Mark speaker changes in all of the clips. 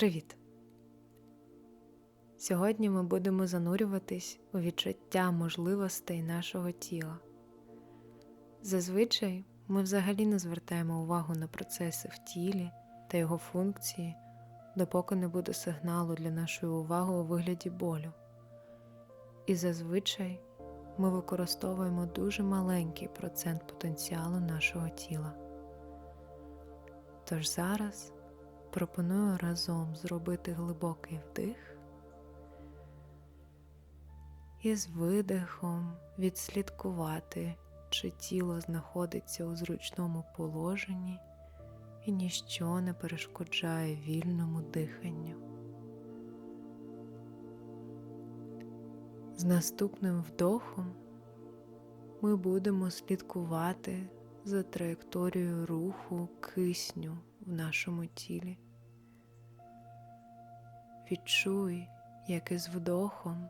Speaker 1: Привіт! Сьогодні ми будемо занурюватись у відчуття можливостей нашого тіла. Зазвичай ми взагалі не звертаємо увагу на процеси в тілі та його функції, допоки не буде сигналу для нашої уваги у вигляді болю. І зазвичай ми використовуємо дуже маленький процент потенціалу нашого тіла. Тож зараз пропоную разом зробити глибокий вдих і з видихом відслідкувати, чи тіло знаходиться у зручному положенні і ніщо не перешкоджає вільному диханню. З наступним вдохом ми будемо слідкувати за траєкторією руху кисню в нашому тілі. Відчуй, як із вдохом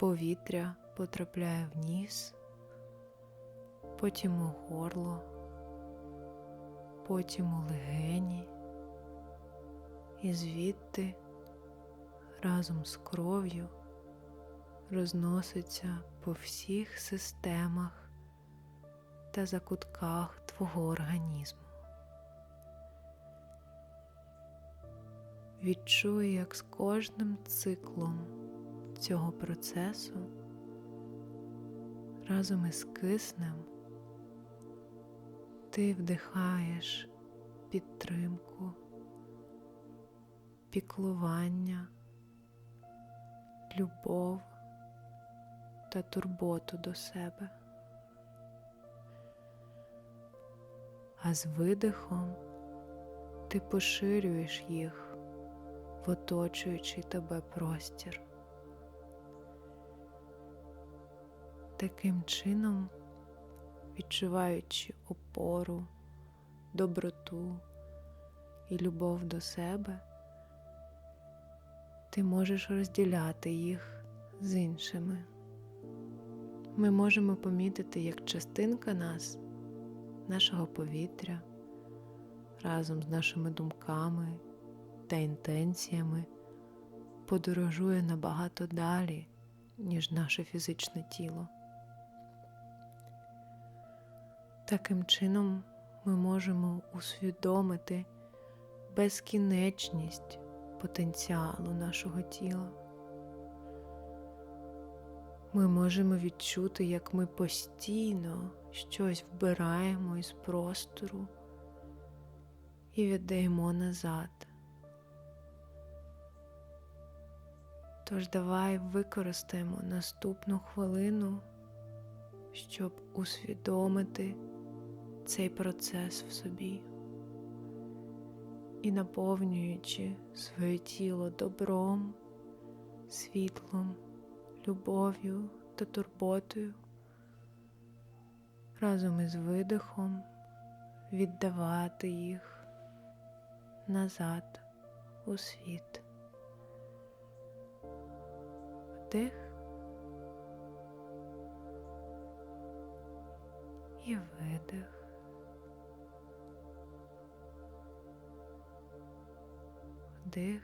Speaker 1: повітря потрапляє в ніс, потім у горло, потім у легені, і звідти разом з кров'ю розноситься по всіх системах та закутках твого організму. Відчуй, як з кожним циклом цього процесу разом із киснем ти вдихаєш підтримку, піклування, любов та турботу до себе. А з видихом ти поширюєш їх в оточуючий тебе простір. Таким чином, відчуваючи опору, доброту і любов до себе, ти можеш розділяти їх з іншими. Ми можемо помітити, як частинка нас, нашого повітря, разом з нашими думками та інтенціями подорожує набагато далі, ніж наше фізичне тіло. Таким чином ми можемо усвідомити безкінечність потенціалу нашого тіла. Ми можемо відчути, як ми постійно щось вбираємо із простору і віддаємо назад. Тож давай використаємо наступну хвилину, щоб усвідомити цей процес в собі і наповнюючи своє тіло добром, світлом, любов'ю та турботою, разом із видихом віддавати їх назад у світ. Вдих і видих. Вдих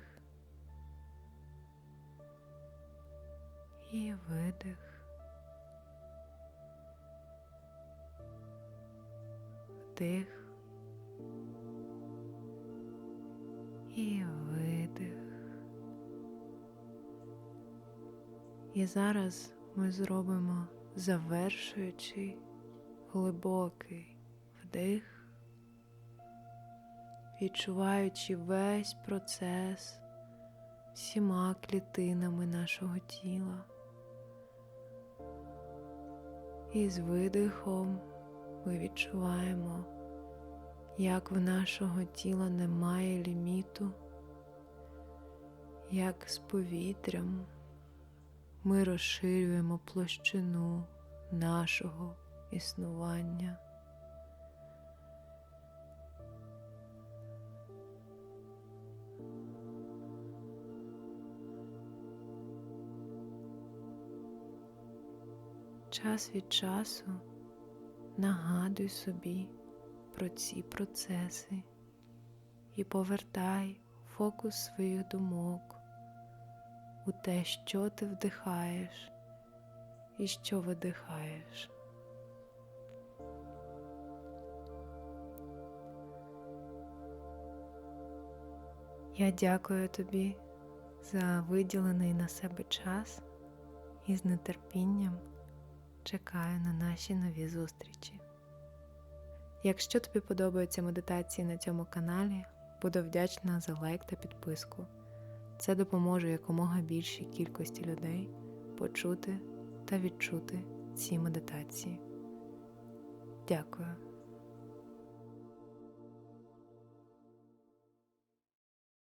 Speaker 1: і видих. Вдих і видих. І зараз ми зробимо завершуючий глибокий вдих, відчуваючи весь процес всіма клітинами нашого тіла. І з видихом ми відчуваємо, як в нашого тіла немає ліміту, як з повітрям ми розширюємо площину нашого існування. Час від часу нагадуй собі про ці процеси і повертай фокус своїх думок у те, що ти вдихаєш і що видихаєш. Я дякую тобі за виділений на себе час і з нетерпінням чекаю на наші нові зустрічі. Якщо тобі подобаються медитації на цьому каналі, буду вдячна за лайк та підписку. Це допоможе якомога більшій кількості людей почути та відчути ці медитації. Дякую.